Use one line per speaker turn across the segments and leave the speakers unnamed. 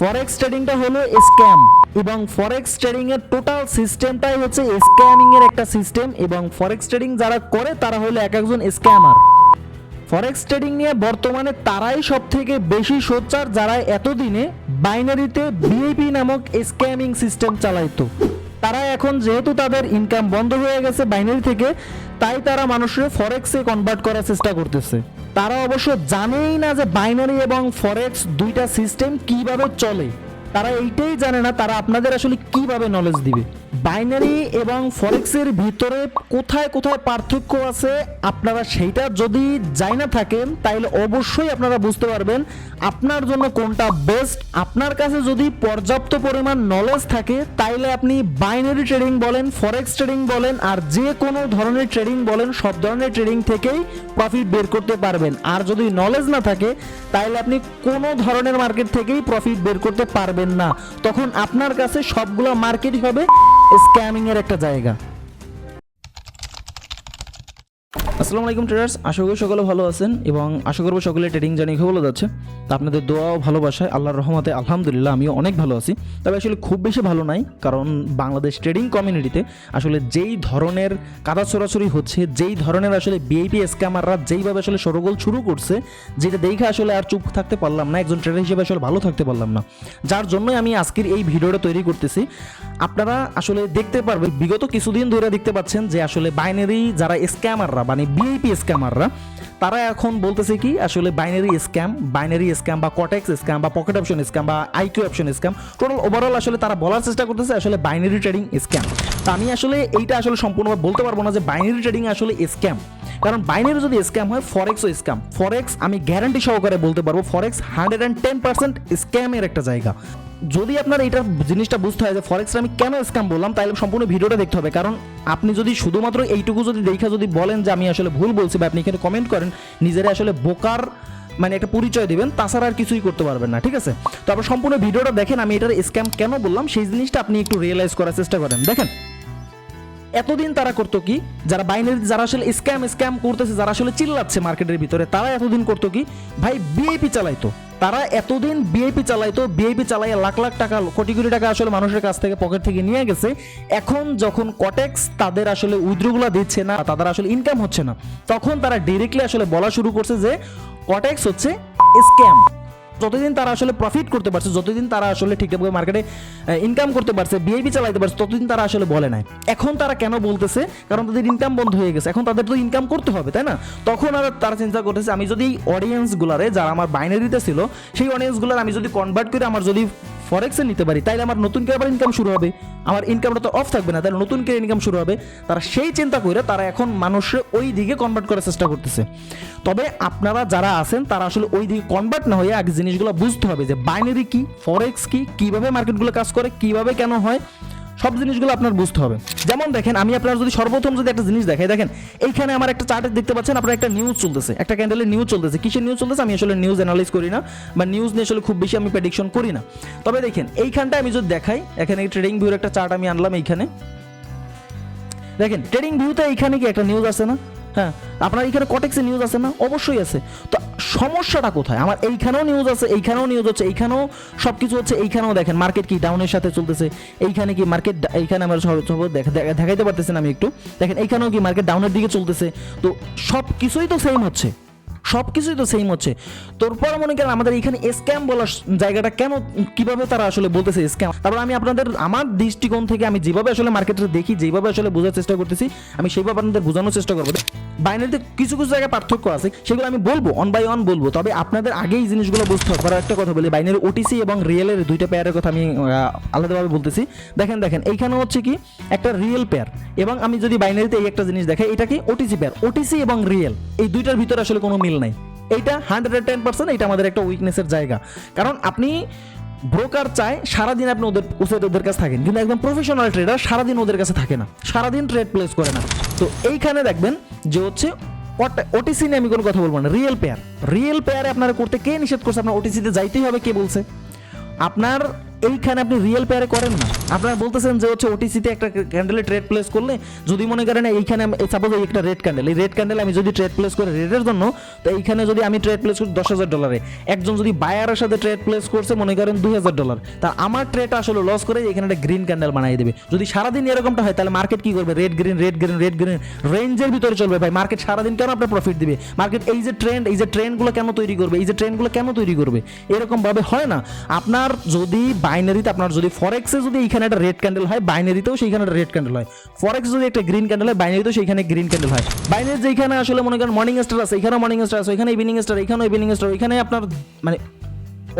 ফরেক্স ট্রেডিংটা হলো স্ক্যাম এবং forex trading এর টোটাল সিস্টেমটাই হচ্ছে স্ক্যামিং এর একটা সিস্টেম এবং ফরেক্স ট্রেডিং যারা করে তারা হলো এক একজন স্ক্যামার ফরেক্স ট্রেডিং নিয়ে বর্তমানে তারাই সব থেকে বেশি সোচ্চার যারা এতদিনে বাইনারিতে বিএপি নামক স্ক্যামিং সিস্টেম চালাইতো। তারা এখন যেহেতু তাদের ইনকাম বন্ধ হয়ে গেছে বাইনারি থেকে, তাই তারা মানুষের ফরেক্সে কনভার্ট করার চেষ্টা করতেছে। তারা অবশ্য জানেই না যে বাইনারি এবং ফরেক্স দুইটা সিস্টেম কীভাবে চলে। তারা এইটাই জানে না, তারা আপনাদের আসলে কীভাবে নলেজ দিবে। বাইনারি এবং ফরেক্সের ভিতরে কোথায় কোথায় পার্থক্য আছে আপনারা সেইটা যদি যাই না থাকেন তাহলে অবশ্যই আপনারা বুঝতে পারবেন আপনার জন্য কোনটা বেস্ট আপনার কাছে যদি পর্যাপ্ত পরিমাণ নলেজ থাকে, তাইলে আপনি বাইনারি ট্রেডিং বলেন ফরেক্স ট্রেডিং বলেন, আর যে কোনো ধরনের ট্রেডিং বলেন, সব ধরনের ট্রেডিং থেকেই প্রফিট বের করতে পারবেন। আর যদি নলেজ না থাকে তাহলে আপনি কোনো ধরনের মার্কেট থেকেই প্রফিট বের করতে পারবেন না। তখন আপনার কাছে সবগুলো মার্কেটই হবে স্ক্যামিং এর একটা জায়গা। আসসালামু আলাইকুম ট্রেডার্স আশা করি সকলে ভালো আছেন এবং আশা করব সকলে ট্রেডিং জানি খুব ভালো যাচ্ছে। তা আপনাদের দোয়া ও ভালোবাসায়, আল্লাহর রহমতে আলহামদুলিল্লাহ আমিও অনেক ভালো আছি। তবে আসলে খুব বেশি ভালো নাই, কারণ বাংলাদেশ ট্রেডিং কমিউনিটিতে আসলে যেই ধরনের কাদা ছড়াছড়ি হচ্ছে, যেই ধরনের আসলে বিআইপি স্ক্যামাররা যেইভাবে আসলে সরগোল শুরু করছে, যেটা দেখে আসলে আর চুপ থাকতে পারলাম না, একজন ট্রেডার হিসেবে আসলে ভালো থাকতে পারলাম না। যার জন্যই আমি আজকের এই ভিডিওটা তৈরি করতেছি। আপনারা আসলে দেখতে পারবেন, বিগত কিছুদিন ধরে দেখতে পাচ্ছেন যে আসলে বাইনারি যারা স্ক্যামাররা মানে বিআইপি স্ক্যামাররা তারা এখন বলতেছে কি, আসলে বাইনারি স্ক্যাম বাইনারি স্ক্যাম বা কটেক্স স্ক্যাম বা পকেট অপশন স্ক্যাম বা IQ Option scam total overall আসলে তারা বলার চেষ্টা করতেছে আসলে বাইনারি ট্রেডিং স্ক্যাম তা আমি আসলে এইটা আসলে সম্পূর্ণভাবে বলতে পারব না যে বাইনারি ট্রেডিং আসলে স্ক্যাম কারণ বাইনারি যদি স্ক্যাম হয় ফরেক্সও স্ক্যাম ফরেক্স আমি গ্যারান্টি সহকারে বলতে পারব forex hundred and ten percent স্ক্যামের একটা জায়গা। যদি আপনার এইটা জিনিসটা বুঝতে হয় যে ফরেক্সটা আমি কেন স্ক্যাম বললাম, তাহলে সম্পূর্ণ ভিডিওটা দেখতে হবে। কারণ আপনি যদি শুধুমাত্র এইটুকু যদি দেখা যদি বলেন যে আমি আসলে ভুল বলছি বা আপনি এখানে কমেন্ট করেন, নিজেরা আসলে বোকার মানে একটা পরিচয় দিবেন, তাছাড়া আর কিছুই করতে পারবেন না, ঠিক আছে? তো আপনার সম্পূর্ণ ভিডিওটা দেখেন, আমি এটার স্ক্যাম কেন বললাম, সেই জিনিসটা আপনি একটু রিয়েলাইজ করার চেষ্টা করেন। দেখেন, এতদিন তারা করতো কি, যারা বাইনারি যারা আসলে স্ক্যাম স্ক্যাম করতেছে, যারা আসলে চিল্লাচ্ছে মার্কেটের ভিতরে, তারা এতদিন করতো কি, ভাই বিআইপি চালাইতো। তারা এতদিন বিআইপি চালাইতো বিআইপি চালাইয়া লাখ লাখ টাকা, কোটি কোটি টাকা আসলে মানুষের কাছ থেকে পকেট থেকে নিয়ে গেছে। এখন যখন কটেক্স তাদের আসলে উইথড্রগুলো দিচ্ছে না, তাদের আসলে ইনকাম হচ্ছে না, তখন তারা ডিরেক্টলি আসলে বলা শুরু করছে যে কটেক্স হচ্ছে স্ক্যাম যতদিন তারা আসলে প্রফিট করতে পারছে, যতদিন তারা আসলে ঠিকঠাকভাবে মার্কেটে ইনকাম করতে পারছে বিআইপি চালাইতে পারছে, ততদিন তারা আসলে বলে নাই। এখন তারা কেন বলতেছে? কারণ তাদের ইনকাম বন্ধ হয়ে গেছে। এখন তাদের তো ইনকাম করতে হবে, তাই না? তখন আর তারা চিন্তা করতেছে, আমি যদি অডিয়েন্সগুলারে যারা আমার বাইনারিতে ছিল, সেই অডিয়েন্সগুলার আমি যদি কনভার্ট করে, আমার যদি ফরেক্সে নিতে পারি, তাইলে আমার নতুন করে আবার ইনকাম শুরু হবে। আমার ইনকামটা তো অফ থাকবে না তাহলে নতুন করে ইনকাম শুরু হবে। তারা সেই চিন্তা করে তারা এখন মানুষের ওই দিকে কনভার্ট করার চেষ্টা করতেছে। তবে আপনারা যারা আছেন, তারা আসলে ওই দিকে কনভার্ট না হয়ে আগে জিনিসগুলো বুঝতে হবে যে বাইনারি কি ফরেক্স কি, কীভাবে মার্কেটগুলো কাজ করে, কীভাবে কেন হয় সব জিনিসগুলো আপনার বুঝতে হবে। যেমন দেখেন, আমি আপনার যদি সর্বপ্রথম যদি একটা জিনিস দেখাই, দেখেন, এইখানে আমার একটা চার্টে দেখতে পাচ্ছেন, আপনার একটা নিউজ চলতেছে, একটা ক্যান্ডেলের নিউজ চলতেছে। কিসের নিউজ চলতেছে? আমি আসলে নিউজ অ্যানালাইজ করি না, বা নিউজ নিয়ে আসলে খুব বেশি আমি প্রেডিকশন করি না। তবে দেখেন, এইখানটা আমি যদি দেখাই, এখানে ট্রেডিং ভিউর একটা চার্ট আমি আনলাম এইখানে। দেখেন ট্রেডিং ভিউতে এইখানে কি একটা নিউজ আছে না? হ্যাঁ আপনার এখানে কটেক্সে নিউজ আছে না? অবশ্যই আছে। তো সমস্যাটা কোথায়? আমার এইখানেও নিউজ আছে, এইখানেও নিউজ হচ্ছে, এইখানেও সব কিছু হচ্ছে, এইখানেও দেখেন মার্কেট কি ডাউনের সাথে চলতেছে, এইখানে কি মার্কেট এইখানে আমার দেখাইতে পারতেছেন আমি একটু। দেখেন, এইখানেও কি মার্কেট ডাউনের দিকে চলতেছে। তো সব কিছুই তো সেম হচ্ছে। সব কিছুই তো সেম হচ্ছে। তারপর মনে করেন আমাদের এখানে স্ক্যাম বলার জায়গাটা কেন, কীভাবে তারা আসলে বলতেছে স্ক্যাম তারপর আমি আপনাদের, আমার দৃষ্টিকোণ থেকে আমি যেভাবে আসলে মার্কেটে দেখি, যেভাবে আসলে বোঝার চেষ্টা করতেছি, আমি সেইভাবে আপনাদের বোঝানোর চেষ্টা করব। বাইনারিতে কিছু কিছু জায়গায় পার্থক্য আছে, সেগুলো আমি বলব অন বাই অন বলব, তবে আপনাদের আগেই জিনিসগুলো বুঝতে হবে। একটা কথা বলি, বাইনারি ওটিসি এবং রিয়েলের দুইটা পেয়ারের কথা আমি আলাদাভাবে বলতেছি। দেখেন দেখেন, এইখানে হচ্ছে কি, একটা রিয়েল পেয়ার এবং আমি যদি বাইনারিতে এই একটা জিনিস দেখাই, এটা কি ওটিসি পেয়ার ওটিসি এবং রিয়েল এই দুইটার ভিতরে আসলে কোনো মিল নাই। এইটা হান্ড্রেড টেন পার্সেন্ট এটা আমাদের একটা উইকনেসের জায়গা। কারণ আপনি ব্রোকার চায় সারাদিন আপনি ওদের ওদের ওদের কাছে থাকেন। কিন্তু একদম প্রফেশনাল ট্রেডার সারাদিন ওদের কাছে থাকে না। সারাদিন ট্রেড প্লেস করে না। তো এইখানে দেখবেন যে হচ্ছে ওটিসি নিয়ে আমি কোনো কথা বলব না। রিয়েল পেয়ার রিয়েল পেয়ারে আপনারা করতে কে নিষেধ করছে? আপনার ওটিসিতে যাইতেই হবে, কে বলছে? আপনার এইখানে আপনি রিয়েল পেয়ারে করেন না। আপনারা বলতেছেন যে হচ্ছে ওটিসিতে একটা ক্যান্ডেলে ট্রেড প্লেস করলে, যদি মনে করেন এইখানে সাপোজ এই একটা রেড ক্যান্ডেল এই রেড ক্যান্ডেল আমি যদি ট্রেড প্লেস করে রেডের জন্য, তো এইখানে যদি আমি ট্রেড প্লেস করি দশ হাজার ডলারে একজন যদি বায়ারের সাথে ট্রেড প্লেস করছে, মনে করেন দুই হাজার ডলার তা আমার ট্রেড আসলে লস করে এখানে একটা গ্রিন ক্যান্ডেল বানিয়ে দেবে। যদি সারাদিন এরকমটা হয়, তাহলে মার্কেট কি করবে? Red green red green red green রেঞ্জের ভিতরে চলবে ভাই। মার্কেট সারাদিন কেন আপনার প্রফিট দিবে? মার্কেট এই যে ট্রেন্ড এই যে ট্রেন্ডগুলো কেন তৈরি করবে? এই যে ট্রেন্ডগুলো কেন তৈরি করবে? এরকমভাবে হয় না। আপনার যদি বাইনারিতে আপনার যদি ফরেক্সে যদি এইখানে একটা রেড ক্যান্ডেল হয়, বাইনারিতেও সেইখানে একটা রেড ক্যান্ডেল হয়। ফরেক্স যদি একটা গ্রিন ক্যান্ডেল হয়, বাইনারিতেও সেইখানে গ্রিন ক্যান্ডেল হয়। বাইনারি যেখানে আসলে মনে করেন মর্নিং স্টার আছে এখানে মর্নিং স্টার আছে, এখানে ইভিনিং স্টার এখানে ইভিনিং স্টার এখানে আপনার মানে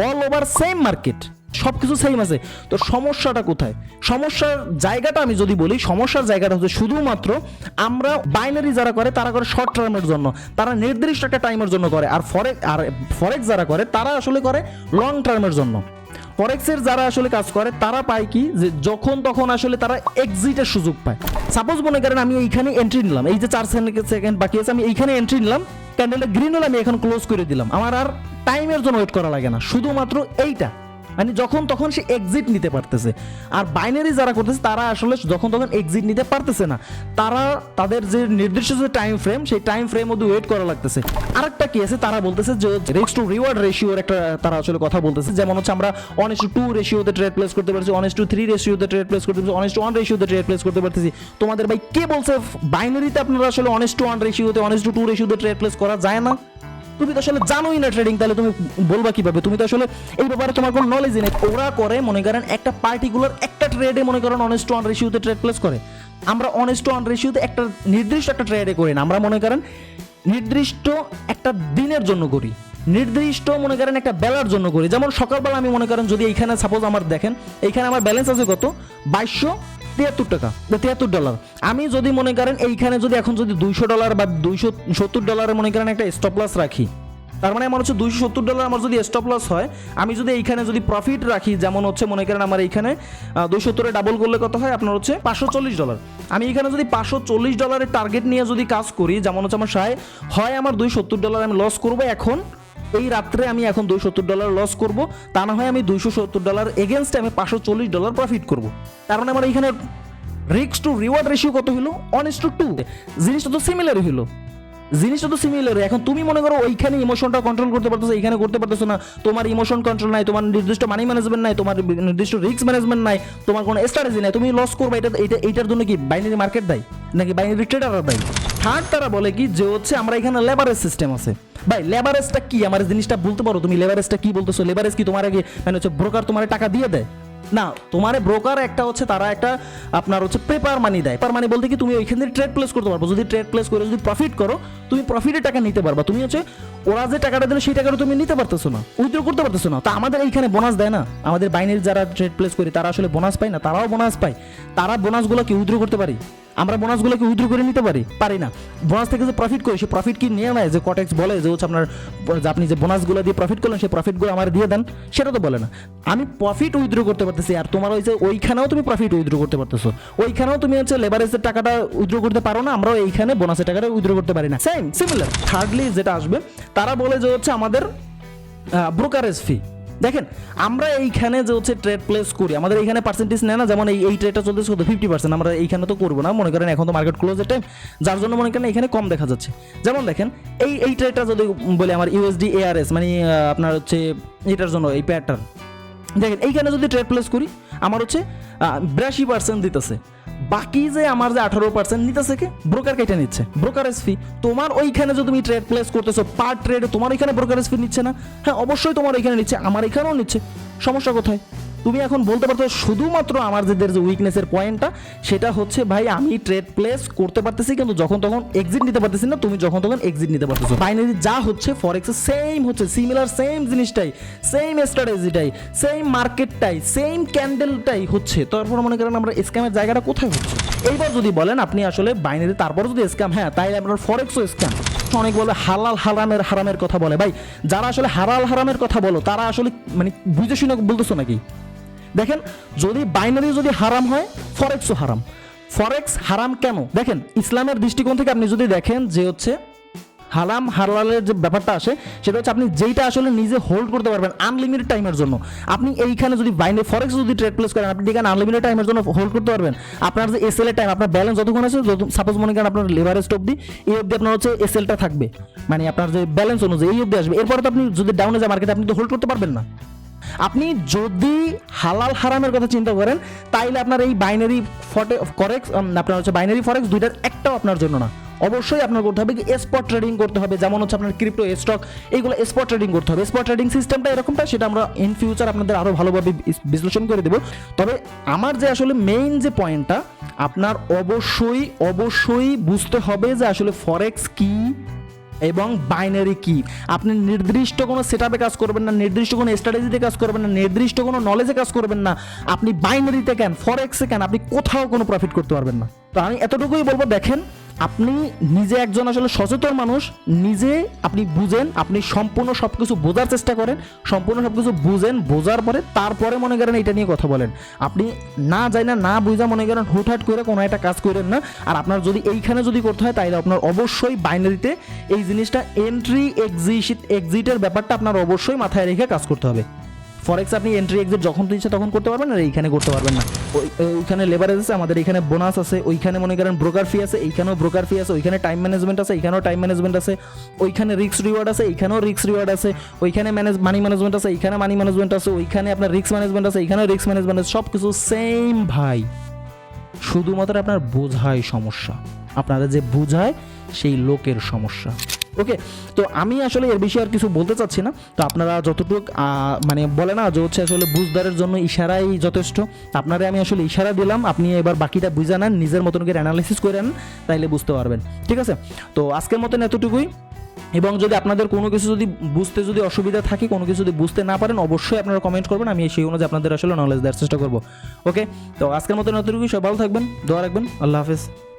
অল ওভার সেম মার্কেট সব কিছু সেম আছে। তো সমস্যাটা কোথায়? সমস্যার জায়গাটা আমি যদি বলি, সমস্যার জায়গাটা হচ্ছে শুধুমাত্র আমরা বাইনারি যারা করে, তারা করে শর্ট টার্মের জন্য। তারা নির্দিষ্ট একটা টাইমের জন্য করে। আর ফরেক আর ফরেক্স যারা করে, তারা আসলে করে লং টার্মের জন্য। ফরেক্সের যারা আসলে কাজ করে, তারা পায় কি? যে যখন তখন আসলে তারা এক্সিটের সুযোগ পায়। সাপোজ মনে করেন আমি এইখানে এন্ট্রি নিলাম, এই যে চার সেকেন্ড বাকি আছে, আমি এইখানে এন্ট্রি নিলাম ক্যান্ডেলটা গ্রিন হলে, আমি এখন ক্লোজ করে দিলাম। আমার আর টাইমের জন্য ওয়েট করা লাগে না। শুধুমাত্র এইটা। মানে যখন তখন সে এক্সিট নিতে পারতেছে। আর বাইনারি যারা করতেছে, তারা আসলে যখন তখন এক্সিট নিতে পারতেছে না। তারা তাদের যে নির্দিষ্ট যে টাইম ফ্রেম সেই টাইম ফ্রেম মধ্যে ওয়েট করা লাগতেছে। আরেকটা কি আছে? তারা বলতেছে যে রিস্ক টু রিওয়ার্ড রেশিওর একটা তারা আসলে কথা বলতেছে। যেমন হচ্ছে আমরা ওয়ান টু টু রেশিওতে ট্রেড প্লেস করতে পারছি ওয়ান টু থ্রি রেশিওতে ট্রেড প্লেস করতে পারছি ওয়ান টু ওয়ান রেশিওতে ট্রেড প্লেস করতে পারতেছি। তোমাদের ভাই কে বলছে বাইনারিতে আপনারা আসলে ওয়ান টু ওয়ান রেশিওতে ওয়ান টু টু রেশিওতে ট্রেড প্লেস করা যায় না? তুমি তো আসলে জানোই না ট্রেডিং তাহলে তুমি বলবা কীভাবে? তুমি তো আসলে এই ব্যাপারে তোমার কোনো নলেজ নেই। ওরা করে, মনে করেন, একটা পার্টিকুলার একটা ট্রেডে মনে করেন অনেস্ট ওয়ান রেশিওতে ট্রেড প্লেস করে। আমরা অনেস্ট ওয়ান রেশিওতে একটা নির্দিষ্ট একটা ট্রেডে করি না। আমরা মনে করেন, নির্দিষ্ট একটা দিনের জন্য করি। নির্দিষ্ট মনে করেন একটা বেলার জন্য করি। যেমন সকালবেলা আমি মনে করেন যদি এইখানে সাপোজ আমার দেখেন, এইখানে আমার ব্যালেন্স আছে কত? বাইশশো তিয়াত্তর টাকা তিয়াত্তর ডলার আমি যদি মনে করেন এইখানে যদি এখন যদি দুইশো ডলার বা দুইশো সত্তর ডলারের মনে করেন একটা স্টপ লস রাখি, তার মানে আমার হচ্ছে দুইশো সত্তর ডলার আমার যদি স্টপ লস হয়, আমি যদি এইখানে যদি প্রফিট রাখি, যেমন হচ্ছে মনে করেন আমার এইখানে দুই সত্তরে ডাবল করলে কত হয়? আপনার হচ্ছে পাঁচশো চল্লিশ ডলার আমি এখানে যদি পাঁচশো চল্লিশ ডলারের টার্গেট নিয়ে যদি কাজ করি, যেমন হচ্ছে আমার সায়, হয় আমার দুই সত্তর ডলার আমি লস করব এখন এই রাত্রে আমি এখন দুই সত্তর ডলার লস করব। তা না হয় আমি দুইশো সত্তর ডলার এগেনস্টে আমি পাঁচশো চল্লিশ ডলার প্রফিট করব। মানে আমার এইখানে রিক্স টু রিওয়ার্ড রেশিও কত হলো অনেস্ট টু টু জিনিসটা তো সিমিলারই হলো জিনিসটা তো সিমিলার এখন তুমি মনে করো ওইখানে ইমোশনটা কন্ট্রোল করতে পারতেছো এখানে করতে পারতেছো না, তোমার ইমোশন কন্ট্রোল নাই, তোমার নির্দিষ্ট মানি ম্যানেজমেন্ট নাই, তোমার নির্দিষ্ট রিস্ক ম্যানেজমেন্ট নাই, তোমার কোনো স্ট্র্যাটেজি নাই, তুমি লস করবে, এটা এটা, এইটার জন্য কি বাইনারি মার্কেট দেয়? নাকি বাইনারি ট্রেডাররা দেয়? থার্ড তারা বলে কি যে হচ্ছে আমরা এখানে লেবারেজ সিস্টেম আছে। ভাই লেবারেজটা কি? আমার জিনিসটা বলতে পারো, তুমি লেবারেজটা কি বলতেছো? লেবারেজ কি তোমার আগে মানে হচ্ছে ব্রোকার তোমার টাকা দিয়ে দেয়? না, তোমার ব্রোকার একটা হচ্ছে তারা একটা আপনার হচ্ছে পেপার মানি দেয়। পেপার মানি বলতে কি তুমি ওইখান থেকে ট্রেড প্লেস করতে পারব। যদি ট্রেড প্লেস করে, যদি প্রফিট করো, তুমি প্রফিটের টাকা নিতে পারবা। তুমি হচ্ছে ওরা যে টাকাটা দিলে, সেই টাকাটা তুমি নিতে পারতেছো না উইথড্র করতে পারতেছো না। তা আমাদের এইখানে বোনাস দেয় না। আমাদের বাইনের যারা ট্রেড প্লেস করে, তারা আসলে বোনাস পায় না, তারাও বোনাস পায়। তারা বোনাসগুলো কি উইথড্র করতে পারি। আমরা বোনাসগুলো কি উইথড্র করে নিতে পারি? পারি না। বোনাস থেকে যে প্রফিট করি, সে প্রফিট কি নিয়ে নেয়? যে কটেক্স বলে যে হচ্ছে আপনার আপনি যে বোনাসগুলো দিয়ে প্রফিট করলেন সেই প্রফিটগুলো আমার দিয়ে দেন, সেটা তো বলে না। আমি প্রফিট উইথড্র করতে পারতেছি, আর তোমার ওই যে ওইখানেও তুমি প্রফিট উইথড্র করতে পারতেছো। ওইখানেও তুমি হচ্ছে লেবারেজের টাকাটা উইথড্র করতে পারো না, আমরাও এইখানে বোনাসের টাকাটা উইথড্র করতে পারি না। সেম সিমিলার থার্ডলি যেটা আসবে, তারা বলে যে হচ্ছে আমাদের ব্রোকারেজ ফি দেখেন, আমরা এইখানে যে হচ্ছে ট্রেড প্লেস করি, আমাদের এইখানে পার্সেন্টেজ নেয় না, যেমন এই এই ট্রেডটা চলতেছে কত ফিফটি পার্সেন্ট আমরা এইখানে তো করব না। মনে করেন এখন তো মার্কেট ক্লোজের টাইম যার জন্য মনে করেন এখানে কম দেখা যাচ্ছে। যেমন দেখেন, এই এই ট্রেডটা যদি বলে আমার ইউএসডি এআরএস মানে আপনার হচ্ছে এটার জন্য, এই প্যাটার্ন দেখেন, এইখানে যদি ট্রেড প্লেস করি, আমার হচ্ছে বিরাশি পার্সেন্ট দিতেছে। বাকি যে আমার যে আঠারো পার্সেন্ট নিতেছে কে? ব্রোকার কেটে নিচ্ছে। ব্রোকারেজ ফি তোমার ওইখানে যদি তুমি ট্রেড প্লেস করতেছো পার ট্রেড তোমার ওইখানে ব্রোকারেজ ফি নিচ্ছে না? হ্যাঁ অবশ্যই তোমার ওইখানে নিচ্ছে, আমার এখানেও নিচ্ছে। সমস্যা কোথায়? তুমি এখন বলতে পারতো শুধুমাত্র আমার যে উইকনেসের পয়েন্টটা সেটা হচ্ছে ভাই আমি ট্রেড প্লেস করতে পারতেছি, কিন্তু যখন তখন এক্সিট নিতে পারতেছি না, তুমি যখন তখন এক্সিট নিতে পারতেছো। বাইনারি যা হচ্ছে ফরেক্সে সেম হচ্ছে সিমিলার সেম জিনিসটাই সেম স্ট্র্যাটেজিটাই সেম মার্কেটটাই সেম ক্যান্ডেলটাই হচ্ছে। তারপর মনে করেন আমরা স্ক্যামের জায়গাটা কোথায় হচ্ছে? এইবার যদি বলেন আপনি আসলে বাইনারি তারপর যদি স্ক্যাম হ্যাঁ তাই আপনার ফরেক্সও স্ক্যাম অনেক বলে হালাল হারামের হারামের কথা বলে। ভাই, যারা আসলে হালাল হারামের কথা বলো, তারা আসলে মানে বুঝে শুনে বলতেছো নাকি? দেখেন, যদি বাইনারি যদি হারাম হয় ফরেক্সও হারাম। ফরেক্স হারাম কেন? দেখেন, ইসলামের দৃষ্টিকোণ থেকে আপনি যদি দেখেন যে হচ্ছে হালাম হালালের যে ব্যাপারটা আসে, সেটা হচ্ছে আপনি যেইটা আসলে নিজে হোল্ড করতে পারবেন আনলিমিটেড টাইমের জন্য। আপনি এইখানে যদি বাইনে ফরেক্স যদি ট্রেড প্লেস করেন, আপনি এখানে আনলিমিটেড টাইমের জন্য হোল্ড করতে পারবেন। আপনার যে এর টাইম আপনার ব্যালেন্স যতক্ষণ আছে সাপোজ মনে করেন আপনার লেভারেজ অবধি, এই অবধি আপনার হচ্ছে এসএলটা থাকবে। মানে আপনার যে ব্যালেন্স অনুযায়ী, এই অবধি আসবে। এরপরে তো আপনি যদি ডাউনে যায় মার্কেটে আপনি তো হোল্ড করতে পারবেন না। আপনি যদি হালাল হারামের কথা চিন্তা করেন, তাইলে আপনার এই বাইনারি ফটে করেক্স আপনার হচ্ছে বাইনারি ফরেক্স দুইটার একটাও আপনার জন্য না। অবশ্যই আপনার করতে হবে কি স্পট ট্রেডিং করতে হবে, যেমন হচ্ছে আপনার ক্রিপ্টো স্টক এইগুলো স্পট ট্রেডিং করতে হবে। স্পট ট্রেডিং সিস্টেমটা এরকমটা, সেটা আমরা ইন ফিউচার আপনাদের আরও ভালোভাবে বিশ্লেষণ করে দেবো। তবে আমার যে আসলে মেইন যে পয়েন্টটা আপনার অবশ্যই অবশ্যই বুঝতে হবে যে আসলে ফরেক্স কি এবং বাইনারি কি আপনি নির্দিষ্ট কোনো সেটআপে কাজ করবেন না, নির্দিষ্ট কোনো স্ট্র্যাটেজিতে কাজ করবেন না, নির্দিষ্ট কোনো নলেজে কাজ করবেন না। আপনি বাইনারিতে কেন ফরেক্সে কেন, আপনি কোথাও কোনো প্রফিট করতে পারবেন না। তো আমি এতটুকুই বলব, দেখেন আপনি নিজে একজন আসলে সচেতন মানুষ, নিজে আপনি বুঝেন, আপনি সম্পূর্ণ সব কিছু বোঝার চেষ্টা করেন, সম্পূর্ণ সব কিছু বুঝেন, বোঝার পরে তারপরে মনে করেন এটা নিয়ে কথা বলেন। আপনি না যাই না না বুঝা মনে করেন হুটহাট করে কোনো একটা কাজ করেন না। আর আপনার যদি এইখানে যদি করতে হয় তাহলে আপনার অবশ্যই বাইনারিতে এই জিনিসটা এন্ট্রি এক্সিট এক্সিটের ব্যাপারটা আপনার অবশ্যই মাথায় রেখে কাজ করতে হবে। ফরেক্স আপনি এন্ট্রি এক্সিট যখন ইচ্ছা তখন করতে পারবেন আর এইখানে করতে পারবেন না। ওই ওইখানে লেবারেজ আছে, আমাদের এখানে বোনাস আছে, ওইখানে মনে করেন ব্রোকার ফি আছে, এইখানেও ব্রোকার ফি আছে, ওইখানে টাইম ম্যানেজমেন্ট আছে, এইখানেও টাইম ম্যানেজমেন্ট আছে, ওইখানে রিক্স রিওয়ার্ড আছে, এইখানেও রিক্স রিওয়ার্ড আছে, ওইখানে ম্যানেজ মানি ম্যানেজমেন্ট আছে, এইখানে মানি ম্যানেজমেন্ট আছে, ওইখানে আপনার রিক্স ম্যানেজমেন্ট আছে, এইখানেও রিক্স ম্যানেজমেন্ট আছে সব কিছু সেম ভাই। শুধুমাত্র আপনার বোঝায় সমস্যা। আপনারা যে বোঝায় সেই লোকের সমস্যা। ওকে তো আমি আসলে এর বিষয়ে আর কিছু বলতে চাচ্ছি না। তো আপনারা যতটুকু মানে বলে না যে হচ্ছে আসলে বুঝদারের জন্য ইশারাই যথেষ্ট। আপনারা আমি আসলে ইশারা দিলাম, আপনি এবার বাকিটা বুঝে নেন, নিজের মতন করে অ্যানালাইসিস করে নেন, তাইলে বুঝতে পারবেন। ঠিক আছে? তো আজকের মতন এতটুকুই। এবং যদি আপনাদের কোনো কিছু যদি বুঝতে যদি অসুবিধা থাকে, কোনো কিছু যদি বুঝতে না পারেন, অবশ্যই আপনারা কমেন্ট করবেন, আমি সেই অনুযায়ী আপনাদের আসলে নলেজ দেওয়ার চেষ্টা করব। ওকে তো আজকের মতন এতটুকুই সব ভালো থাকবেন, দোয়া রাখবেন, আল্লাহ হাফেজ।